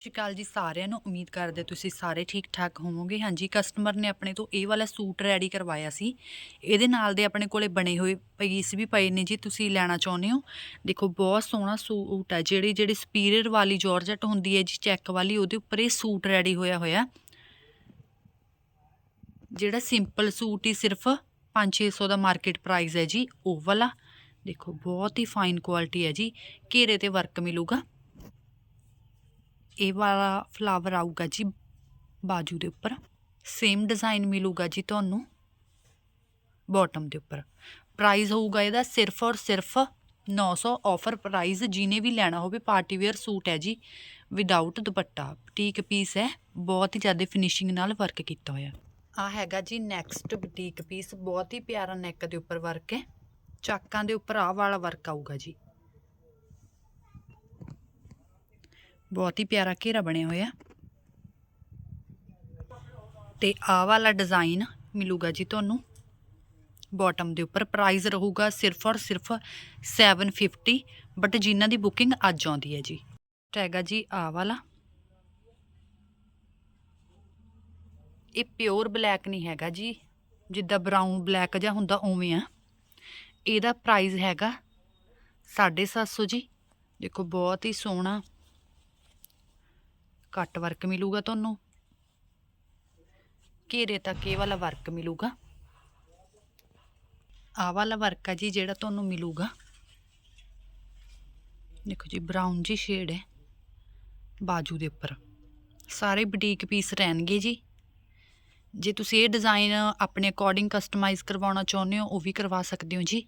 ਸਤਿ ਸ਼੍ਰੀ ਅਕਾਲ ਜੀ ਸਾਰਿਆਂ ਨੂੰ। ਉਮੀਦ ਕਰਦੇ ਤੁਸੀਂ ਸਾਰੇ ਠੀਕ ਠਾਕ ਹੋਵੋਗੇ। ਹਾਂਜੀ, ਕਸਟਮਰ ਨੇ ਆਪਣੇ ਤੋਂ ਇਹ ਵਾਲਾ ਸੂਟ ਰੈਡੀ ਕਰਵਾਇਆ ਸੀ। ਇਹਦੇ ਨਾਲ ਦੇ ਆਪਣੇ ਕੋਲੇ ਬਣੇ ਹੋਏ ਪੀਸ ਵੀ ਪਏ ਨੇ ਜੀ। ਤੁਸੀਂ ਲੈਣਾ ਚਾਹੁੰਦੇ ਹੋ? ਦੇਖੋ, ਬਹੁਤ ਸੋਹਣਾ ਸੂਟ ਹੈ। ਜਿਹੜੀ ਜਿਹੜੀ ਸਪੀਰੀਅਰ ਵਾਲੀ ਜਾਰਜਟ ਹੁੰਦੀ ਹੈ ਜੀ ਚੈੱਕ ਵਾਲੀ, ਉਹਦੇ ਉੱਪਰ ਇਹ ਸੂਟ ਰੈਡੀ ਹੋਇਆ ਹੋਇਆ। ਜਿਹੜਾ ਸਿੰਪਲ ਸੂਟ ਹੀ ਸਿਰਫ 5-600 ਦਾ ਮਾਰਕੀਟ ਪ੍ਰਾਈਸ ਹੈ ਜੀ, ਉਹ ਵਾਲਾ। ਦੇਖੋ, ਬਹੁਤ ਹੀ ਫਾਈਨ ਕੁਆਲਿਟੀ ਹੈ ਜੀ। ਘੇਰੇ ਤੇ ਵਰਕ ਮਿਲੂਗਾ। ਇਹ ਵਾਲਾ ਫਲਾਵਰ ਆਊਗਾ ਜੀ ਬਾਜੂ ਦੇ ਉੱਪਰ। ਸੇਮ ਡਿਜ਼ਾਈਨ ਮਿਲੂਗਾ ਜੀ ਤੁਹਾਨੂੰ ਬਾਟਮ ਦੇ ਉੱਪਰ। ਪ੍ਰਾਈਸ ਹੋਊਗਾ ਇਹਦਾ ਸਿਰਫ ਔਰ ਸਿਰਫ 900 ਆਫਰ ਪ੍ਰਾਈਸ ਜਿਹਨੇ ਵੀ ਲੈਣਾ ਹੋਵੇ ਪਾਰਟੀ ਵੇਅਰ ਸੂਟ ਹੈ ਜੀ ਵਿਦਆਊਟ ਦੁਪੱਟਾ। ਬੁਟੀਕ ਪੀਸ ਹੈ, ਬਹੁਤ ਹੀ ਜ਼ਿਆਦਾ ਫਿਨਿਸ਼ਿੰਗ ਨਾਲ ਵਰਕ ਕੀਤਾ ਹੋਇਆ। ਆ ਹੈਗਾ ਜੀ ਨੈਕਸਟ ਬੁਟੀਕ ਪੀਸ ਬਹੁਤ ਹੀ ਪਿਆਰਾ ਨੈਕ ਦੇ ਉੱਪਰ ਵਰਕ ਹੈ। ਚਾਕਾਂ ਦੇ ਉੱਪਰ ਆਹ ਵਾਲਾ ਵਰਕ ਆਊਗਾ ਜੀ। ਬਹੁਤ ਹੀ ਪਿਆਰਾ ਘੇਰਾ ਬਣਿਆ ਹੋਇਆ। ਤੇ ਆ ਵਾਲਾ ਡਿਜ਼ਾਈਨ ਮਿਲੂਗਾ ਜੀ ਤੁਹਾਨੂੰ। ਬਾਟਮ ਦੇ ਉੱਪਰ ਪ੍ਰਾਈਸ ਰਹੂਗਾ ਸਿਰਫ ਔਰ ਸਿਰਫ 750 ਬਟ ਜਿਨ੍ਹਾਂ ਦੀ ਬੁਕਿੰਗ ਅੱਜ ਆਉਂਦੀ ਹੈ ਜੀ। ਹੈਗਾ ਜੀ ਆ ਵਾਲਾ। ਇਹ ਪਿਓਰ ਬਲੈਕ ਨਹੀਂ ਹੈਗਾ ਜੀ। ਜਿੱਦਾਂ ਬਰਾਊਨ ਬਲੈਕ ਜਾਂ ਹੁੰਦਾ ਉਵੇਂ ਆ। ਇਹਦਾ ਪ੍ਰਾਈਸ ਹੈਗਾ 750 ਜੀ। ਦੇਖੋ ਬਹੁਤ ਹੀ ਸੋਹਣਾ ਕੱਟ ਵਰਕ ਮਿਲੂਗਾ ਤੁਹਾਨੂੰ? ਘੇਰੇ ਤੱਕ ਇਹ ਵਾਲਾ ਵਰਕ ਮਿਲੂਗਾ? ਆਹ ਵਾਲਾ ਵਰਕ ਆ ਜੀ ਜਿਹੜਾ ਤੁਹਾਨੂੰ ਮਿਲੂਗਾ। ਦੇਖੋ ਜੀ ਬਰਾਊਨ ਜੀ ਸ਼ੇਡ ਹੈ, ਬਾਜੂ ਦੇ ਉੱਪਰ। ਸਾਰੇ ਬੁਟੀਕ ਪੀਸ ਰਹਿਣਗੇ ਜੀ। ਜੇ ਤੁਸੀਂ ਇਹ ਡਿਜ਼ਾਈਨ ਆਪਣੇ ਅਕੋਰਡਿੰਗ ਕਸਟਮਾਈਜ਼ ਕਰਵਾਉਣਾ ਚਾਹੁੰਦੇ ਹੋ, ਉਹ ਵੀ ਕਰਵਾ ਸਕਦੇ ਹੋ ਜੀ।